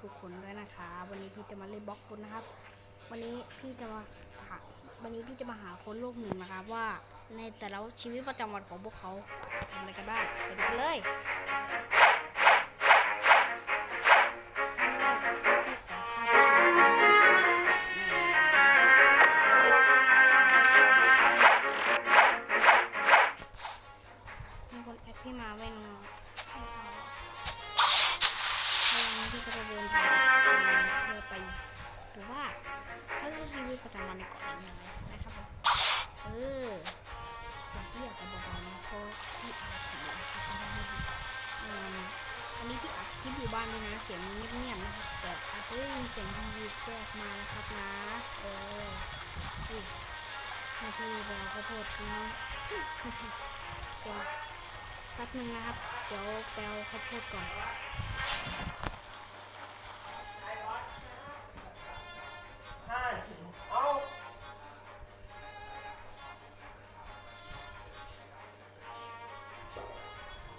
ทุกคนด้วยนะคะ วันนี้พี่จะมาเล่นบล็อกฟุตนะครับ วันนี้พี่จะมาหาวันนี้พี่จะมาหาคนโลกหนึ่งนะครับว่าในแต่ละชีวิตประจำวันของพวกเขาทำอะไรกันบ้างไปดูกันเลย คลิปอยู่บ้านด้วยนะเสียงเงียบๆนะครับแต่อาจจะได้ยินเสียงทีวีแทรกมานะครับนะเอออุ้ยมาที่แบลข้าโพดนะเดี๋ยวแป๊บนึงนะครับ เดี๋ยวแปลข้าวโพดก่อน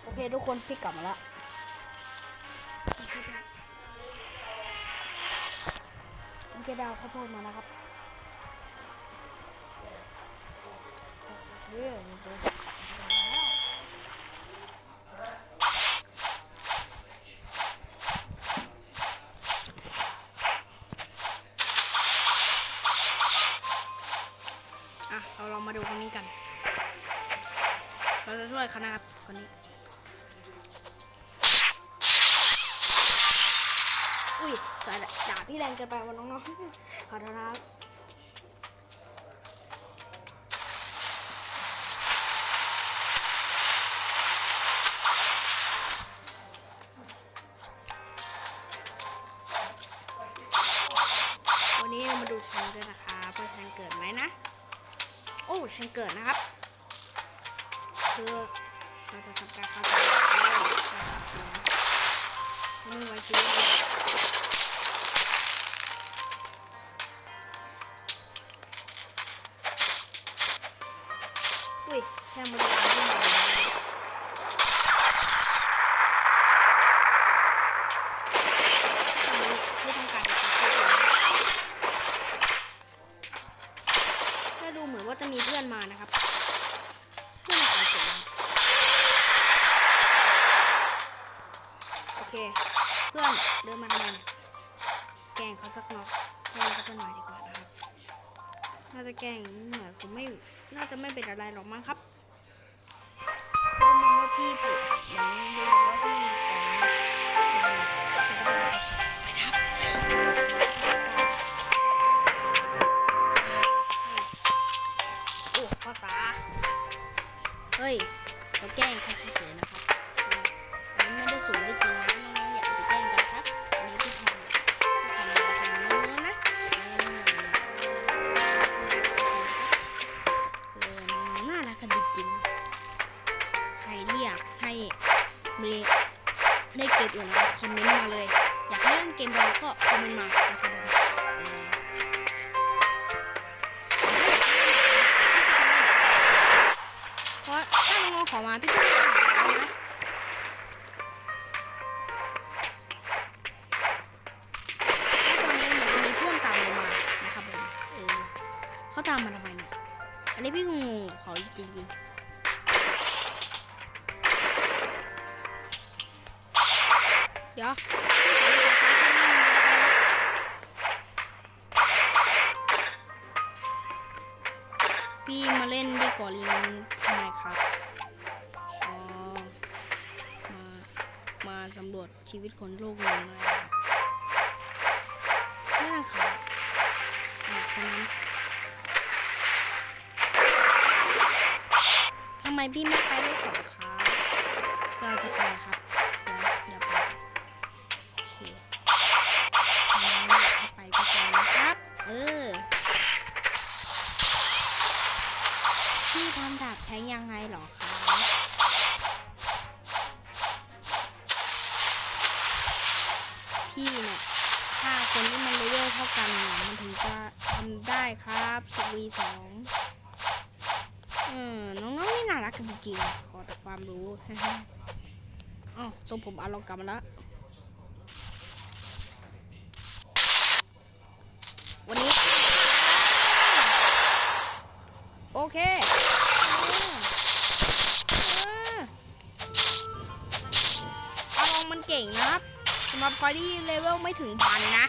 โอเคทุกคนพี่กลับมาแล้ว โอเคดาวข้าวโพดมาแล้วครับโอเคเดี๋ยวจะกลับมาแล้วอะเราลองมาดูคนนี้กัน เราจะช่วยเขานะครับคนนี้ อุ้ยด่าพี่แรงเกินไปวันน้องๆขอโทษนะครับวันนี้เรามาดูฉันด้วยนะคะเพื่อฉันเกิดไหมนะ โอ้ฉันเกิดนะครับ คือเราจะทำการเข้าไป ไม่มีวันชีวิตอุ้ยใช่ม เคเพื่อนเดินมาทำไมเนี่ยแกงเขาสักหน่อยแกงเขาสักหน่อยดีกว่านะครับน่าจะแกงหน่อยคงไม่น่าจะไม่เป็นอะไรหรอกมั้งครับดูเหมือนว่าพี่ปวดเหมือนดูเหมือนว่าพี่ของได้รับสารนะครับโอ้ภาษา เฮ้ย เราแกล้งเขาเฉยๆนะครับ มีได้เกมอื่นนะครับคอมเมนต์มาเลย อยากให้เล่นเกมอะไรก็คอมเมนต์มานะครับเออเพราะถ้าน้องๆขอมาพี่จะไม่อ่านนะตอนนี้มีเพื่อนตามมานะครับผมเออเขาตามมาทำไมเนี่ย อันนี้พี่งงเขาจริงๆ เดี๋ยวพี่มาเล่นด้วยกอลิงทำไมครับอ๋อมา มาสำรวจชีวิตคนโลกนี้เลยครับนี่ค่ะอะคนนั้นทำไมพี่ไม่ไปด้วยสองครับก็จะไปครับ วีสองเออน้องๆไม่น่ารักจริงๆขอแต่ความรู้อ๋อทรงผมอาลองกลับมาละวันนี้ โอเคลองมันเก่งนะครับสำหรับใครที่เลเวลไม่ถึงพันนะ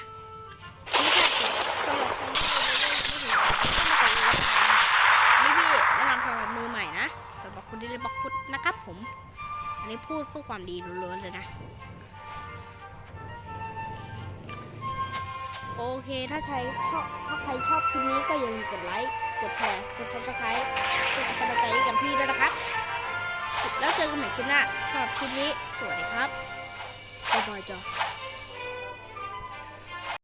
นี่แค่สำหรับคนที่ คนที่เล่นบล็อกฟุตนะครับผม อันนี้พูดเพื่อความดีล้วนๆเลยนะ โอเคถ้าใครชอบถ้าใครชอบคลิปนี้ก็อย่าลืมกดไลค์ กดแชร์ กด subscribe เพื่อเป็นกำลังใจให้กับพี่ด้วยนะครับ แล้วเจอกันใหม่คลิปหน้าสำหรับคลิปนี้ สวัสดีครับบ๊ายบายจ้า